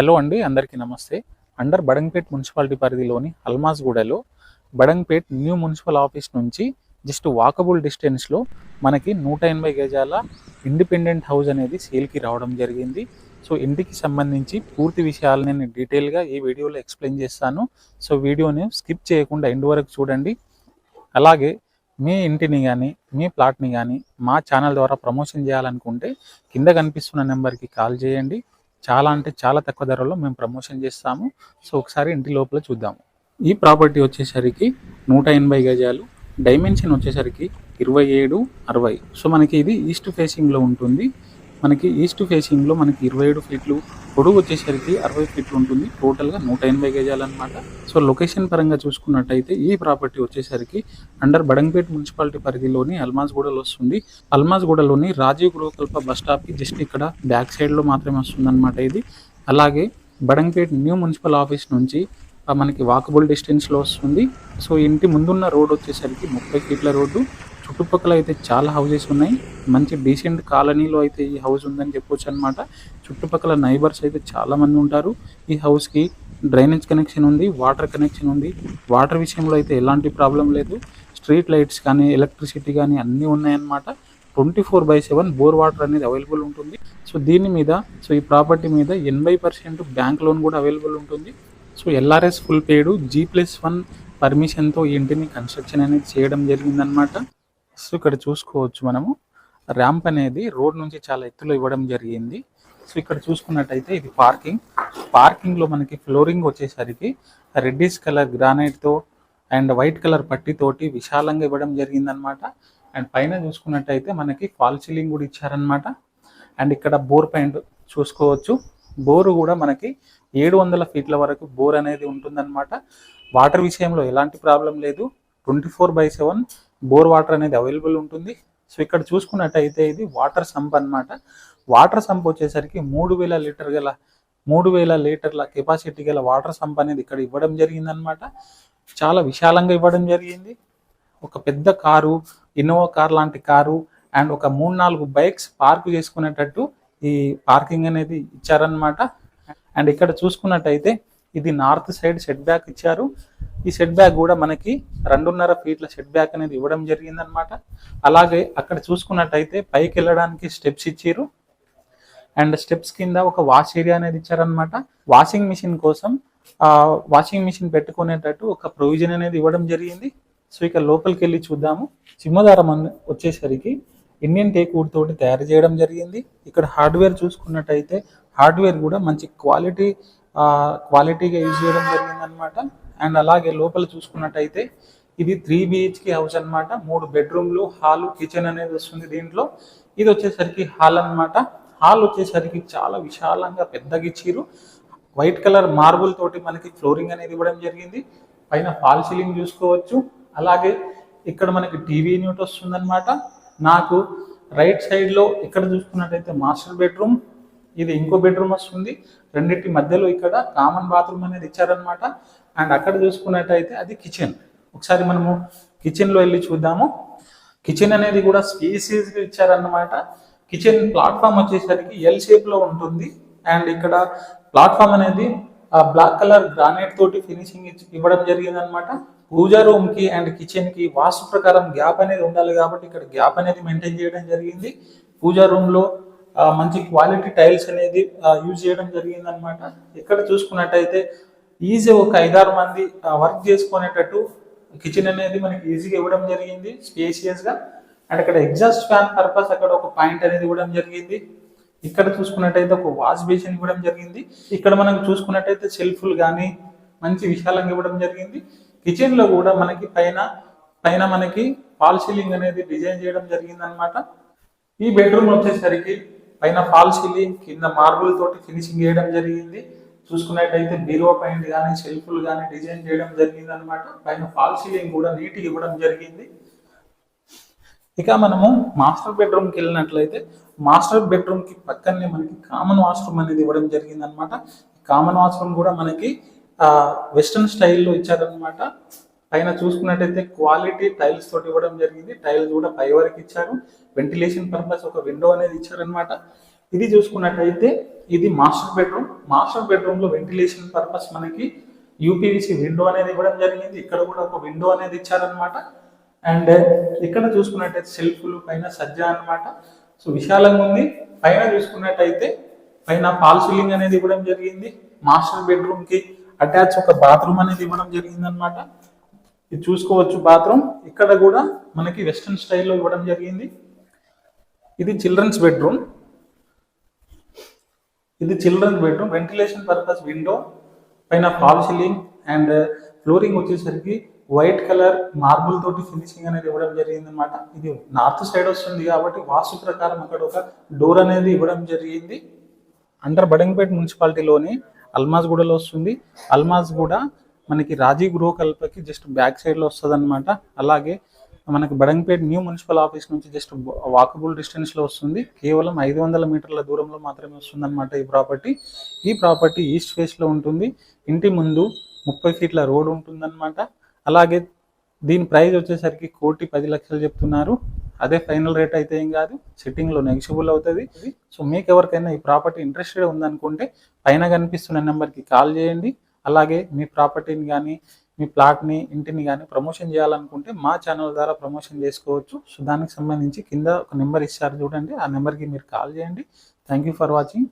Hello అండి అందరికీ నమస్తే. అండర్ బడంగ్పేట్ మున్సిపాలిటీ పరిధిలోని అల్మాజ్గూడలో బడంగ్పేట్ న్యూ మున్సిపల్ ఆఫీస్ నుంచి జస్ట్ వాకబుల్ డిస్టెన్స్లో మనకి నూట ఎనభై గజాల ఇండిపెండెంట్ హౌస్ అనేది సేల్కి రావడం జరిగింది. సో ఇంటికి సంబంధించి పూర్తి విషయాలు నేను డీటెయిల్గా ఈ వీడియోలో ఎక్స్ప్లెయిన్ చేస్తాను. సో వీడియోని స్కిప్ చేయకుండా ఎండ్ వరకు చూడండి. అలాగే మీ ఇంటిని కానీ మీ ప్లాట్ని కానీ మా ఛానల్ ద్వారా ప్రమోషన్ చేయాలనుకుంటే కింద కనిపిస్తున్న నెంబర్కి కాల్ చేయండి. చాలా అంటే చాలా తక్కువ ధరలో మేము ప్రమోషన్ చేస్తాము. సో ఒకసారి ఇంటి లోపల చూద్దాము. ఈ ప్రాపర్టీ వచ్చేసరికి నూట ఎనభై గజాలు డైమెన్షన్ వచ్చేసరికి ఇరవై ఏడు అరవై. సో మనకి ఇది ఈస్ట్ ఫేసింగ్లో ఉంటుంది. మనకి ఈస్ట్ ఫేసింగ్లో మనకి ఇరవై ఏడు ఫీట్లు పొడుగు వచ్చేసరికి అరవై ఫీట్లు ఉంటుంది. టోటల్గా నూట ఎనభై గజాలు అనమాట సో లొకేషన్ పరంగా చూసుకున్నట్టయితే ఈ ప్రాపర్టీ వచ్చేసరికి అండర్ బడంగపేట్ మున్సిపాలిటీ పరిధిలోని అల్మాజ్గూడలో వస్తుంది. అల్మాజ్గూడలోని రాజీవ్ గృహకల్ప బస్ స్టాప్కి జస్ట్ ఇక్కడ బ్యాక్ సైడ్లో మాత్రమే వస్తుందన్నమాట ఇది. అలాగే బడంగపేట్ న్యూ మున్సిపల్ ఆఫీస్ నుంచి మనకి వాకబుల్ డిస్టెన్స్లో వస్తుంది. సో ఇంటి ముందున్న రోడ్ వచ్చేసరికి ముప్పై ఫీట్ల రోడ్డు చుట్టుపక్కల అయితే చాలా హౌసెస్ ఉన్నాయి. మంచి డీసెంట్ కాలనీలో అయితే ఈ హౌస్ ఉందని చెప్పొచ్చు అనమాట చుట్టుపక్కల నైబర్స్ అయితే చాలా మంది ఉంటారు. ఈ హౌస్కి డ్రైనేజ్ కనెక్షన్ ఉంది వాటర్ కనెక్షన్ ఉంది. వాటర్ విషయంలో అయితే ఎలాంటి ప్రాబ్లం లేదు. స్ట్రీట్ లైట్స్ కానీ ఎలక్ట్రిసిటీ కానీ అన్నీ ఉన్నాయన్నమాట. Twenty four by seven bore water అనేది అవైలబుల్ ఉంటుంది. సో దీని మీద సో ఈ ప్రాపర్టీ మీద ఎనభై పర్సెంట్ బ్యాంక్ లోన్ కూడా అవైలబుల్ ఉంటుంది. So LRS full paid G plus one పర్మిషన్తో ఇంటిని కన్స్ట్రక్షన్ అనేది చేయడం జరిగిందనమాట సో ఇక్కడ చూసుకోవచ్చు మనము. ర్యాంప్ అనేది రోడ్ నుంచి చాలా ఎత్తులో ఇవ్వడం జరిగింది. సో ఇక్కడ చూసుకున్నట్టయితే ఇది పార్కింగ్. పార్కింగ్లో మనకి ఫ్లోరింగ్ వచ్చేసరికి రెడ్డిష్ కలర్ గ్రానైట్తో అండ్ వైట్ కలర్ పట్టితోటి విశాలంగా ఇవ్వడం జరిగిందనమాట అండ్ పైన చూసుకున్నట్టయితే మనకి ఫాల్ సీలింగ్ కూడా ఇచ్చారనమాట అండ్ ఇక్కడ బోర్ పాయింట్ చూసుకోవచ్చు. బోరు కూడా మనకి ఏడు వందల ఫీట్ల వరకు బోర్ అనేది ఉంటుందన్నమాట. వాటర్ విషయంలో ఎలాంటి ప్రాబ్లం లేదు. Twenty four by seven bore water అనేది అవైలబుల్ ఉంటుంది. సో ఇక్కడ చూసుకున్నట్టయితే ఇది వాటర్ సంప్ అన్నమాట. వాటర్ సంప్ వచ్చేసరికి మూడు వేల లీటర్ గల మూడు వేల లీటర్ల కెపాసిటీ గల వాటర్ సంప్ అనేది ఇక్కడ ఇవ్వడం జరిగిందనమాట చాలా విశాలంగా ఇవ్వడం జరిగింది. ఒక పెద్ద కారు ఇన్నోవా కార్ లాంటి కారు అండ్ ఒక మూడు నాలుగు బైక్స్ పార్క్ చేసుకునేటట్టు ఈ పార్కింగ్ అనేది ఇచ్చారనమాట అండ్ ఇక్కడ చూసుకున్నట్టయితే ఇది నార్త్ సైడ్ సెట్ బ్యాక్ ఇచ్చారు. ఈ సెట్ బ్యాక్ కూడా మనకి రెండున్నర ఫీట్ల సెట్ బ్యాక్ అనేది ఇవ్వడం జరిగిందనమాట అలాగే అక్కడ చూసుకున్నట్టయితే పైకి వెళ్ళడానికి స్టెప్స్ ఇచ్చారు. అండ్ స్టెప్స్ కింద ఒక వాష్ ఏరియా అనేది ఇచ్చారనమాట వాషింగ్ మిషన్ కోసం ఆ వాషింగ్ మిషన్ పెట్టుకునేటట్టు ఒక ప్రొవిజన్ అనేది ఇవ్వడం జరిగింది. సో ఇక లోపలికి వెళ్ళి చూద్దాము. సింహదారం వచ్చేసరికి ఇండియన్ టేక్ వుడ్ తోటి తయారు చేయడం జరిగింది. ఇక్కడ హార్డ్వేర్ చూసుకున్నట్టయితే హార్డ్వేర్ కూడా మంచి క్వాలిటీ క్వాలిటీగా యూజ్ చేయడం జరిగిందనమాట అండ్ అలాగే లోపల చూసుకున్నట్టయితే ఇది త్రీ బిహెచ్కే హౌస్ అన్నమాట. మూడు బెడ్రూమ్లు హాల్ కిచెన్ అనేది వస్తుంది దీంట్లో. ఇది వచ్చేసరికి హాల్ అన్నమాట. హాల్ వచ్చేసరికి చాలా విశాలంగా పెద్దగా ఇచ్చిర్రు. వైట్ కలర్ మార్బుల్ తోటి మనకి ఫ్లోరింగ్ అనేది ఇవ్వడం జరిగింది. పైన ఫాల్ సీలింగ్ చూసుకోవచ్చు. అలాగే ఇక్కడ మనకి టీవీ యూనిట్ వస్తుందన్నమాట. నాకు రైట్ సైడ్లో ఇక్కడ చూసుకున్నట్టయితే మాస్టర్ బెడ్రూమ్ ఇది ఇంకో బెడ్రూమ్ వస్తుంది. రెండింటి మధ్యలో ఇక్కడ కామన్ బాత్రూమ్ అనేది ఇచ్చారనమాట అండ్ అక్కడ చూసుకున్నట్టయితే అది కిచెన్ ఒకసారి మనము కిచెన్లో వెళ్ళి చూద్దాము. కిచెన్ అనేది కూడా స్పేసీస్గా ఇచ్చారన్నమాట. కిచెన్ ప్లాట్ఫామ్ వచ్చేసరికి ఎల్ షేప్లో ఉంటుంది. అండ్ ఇక్కడ ప్లాట్ఫామ్ అనేది బ్లాక్ కలర్ గ్రానైట్ తోటి ఫినిషింగ్ ఇవ్వడం జరిగిందనమాట పూజా రూమ్కి అండ్ కిచెన్కి వాస్తు ప్రకారం గ్యాప్ అనేది ఉండాలి కాబట్టి ఇక్కడ గ్యాప్ అనేది మెయింటైన్ చేయడం జరిగింది. పూజా రూమ్లో మంచి క్వాలిటీ టైల్స్ అనేది యూజ్ చేయడం జరిగింది అనమాట ఇక్కడ చూసుకున్నట్టయితే ఈజీ ఒక ఐదారు మంది వర్క్ చేసుకునేటట్టు కిచెన్ అనేది మనకి ఈజీగా ఇవ్వడం జరిగింది స్పేసియస్గా. అండ్ ఇక్కడ ఎగ్జాస్ట్ ఫ్యాన్ పర్పస్ అక్కడ ఒక పాయింట్ అనేది ఇవ్వడం జరిగింది. ఇక్కడ చూసుకున్నట్టయితే ఒక వాష్ బేసిన్ ఇవ్వడం జరిగింది. ఇక్కడ మనం చూసుకున్నట్టయితే సెల్ఫ్లు కానీ మంచి విశాలంగా ఇవ్వడం జరిగింది. కిచెన్లో కూడా మనకి పైన పైన మనకి ఫాల్ సీలింగ్ అనేది డిజైన్ చేయడం జరిగింది అనమాట ఈ బెడ్రూమ్ వచ్చేసరికి పైన ఫాల్స్ సీలింగ్ కింద మార్బుల్ తోటి ఫినిషింగ్ చేయడం జరిగింది. చూసుకున్నట్టయితే బీరో పెయింట్ కానీ షెల్ఫ్లు కానీ డిజైన్ చేయడం జరిగింది అనమాట పైన ఫాల్ సీలింగ్ కూడా నీట్గా ఇవ్వడం జరిగింది. ఇక మనము మాస్టర్ బెడ్రూమ్కి వెళ్ళినట్లయితే మాస్టర్ బెడ్రూమ్కి పక్కనే మనకి కామన్ వాష్రూమ్ అనేది ఇవ్వడం జరిగింది అనమాట కామన్ వాష్రూమ్ కూడా మనకి వెస్ట్రన్ స్టైల్లో ఇచ్చారనమాట పైన చూసుకున్నట్టయితే క్వాలిటీ టైల్స్ తోటి ఇవ్వడం జరిగింది. టైల్స్ కూడా పై వరకు ఇచ్చారు. వెంటిలేషన్ పర్పస్ ఒక విండో అనేది ఇచ్చారనమాట ఇది చూసుకున్నట్టయితే ఇది మాస్టర్ బెడ్రూమ్ మాస్టర్ బెడ్రూమ్లో వెంటిలేషన్ పర్పస్ మనకి యూపీవీసీ విండో అనేది ఇవ్వడం జరిగింది. ఇక్కడ కూడా ఒక విండో అనేది ఇచ్చారనమాట అండ్ uh, ఇక్కడ చూసుకున్నట్టయితే సెల్ఫ్లు పైన సజ్జ అన్నమాట. సో విశాలంగా ఉంది. పైన చూసుకున్నట్టయితే పైన పాల్ సీలింగ్ అనేది ఇవ్వడం జరిగింది. మాస్టర్ బెడ్రూమ్కి అటాచ్ ఒక బాత్రూమ్ అనేది ఇవ్వడం జరిగింది అనమాట ఇది చూసుకోవచ్చు బాత్రూమ్. ఇక్కడ కూడా మనకి వెస్ట్రన్ స్టైల్లో ఇవ్వడం జరిగింది. ఇది చిల్డ్రన్స్ బెడ్రూమ్. ఇది children's bedroom. Ventilation purpose window పైన ఫాల్ సీలింగ్ అండ్ ఫ్లోరింగ్ వచ్చేసరికి వైట్ కలర్ మార్బుల్ తోటి ఫినిషింగ్ అనేది ఇవ్వడం జరిగింది అనమాట ఇది నార్త్ సైడ్ వస్తుంది కాబట్టి వాస్తు ప్రకారం అక్కడ ఒక డోర్ అనేది ఇవ్వడం జరిగింది. అండర్ బడంగపేట మున్సిపాలిటీలోని అల్మాజ్ గూడలో వస్తుంది. అల్మాజ్ కూడా మనకి రాజీవ్ గృహకల్పకి జస్ట్ బ్యాక్ సైడ్లో వస్తుంది అనమాట అలాగే మనకి బడంగపేట న్యూ మున్సిపల్ ఆఫీస్ నుంచి జస్ట్ వాకబుల్ డిస్టెన్స్లో వస్తుంది. కేవలం ఐదు వందల మీటర్ల దూరంలో మాత్రమే వస్తుంది అనమాట ఈ ప్రాపర్టీ ఈ ప్రాపర్టీ ఈస్ట్ ఫేస్లో ఉంటుంది. ఇంటి ముందు ముప్పై ఫీట్ల రోడ్ ఉంటుందన్నమాట. అలాగే దీని ప్రైస్ వచ్చేసరికి కోటి పది లక్షలు చెప్తున్నారు. అదే ఫైనల్ రేట్ అయితే ఏం కాదు సిట్టింగ్లో నెగిషియబుల్ అవుతుంది. సో మీకు ఎవరికైనా ఈ ప్రాపర్టీ ఇంట్రెస్టెడ్ ఉందనుకుంటే పైన కనిపిస్తున్న నెంబర్కి కాల్ చేయండి. అలాగే మీ ప్రాపర్టీని కానీ మీ ప్లాట్ని ఇంటిని కానీ ప్రమోషన్ చేయాలనుకుంటే మా ఛానల్ ద్వారా ప్రమోషన్ చేసుకోవచ్చు. సో దానికి సంబంధించి కింద ఒక నెంబర్ ఇచ్చారు చూడండి. ఆ నెంబర్కి మీరు కాల్ చేయండి. Thank you for watching.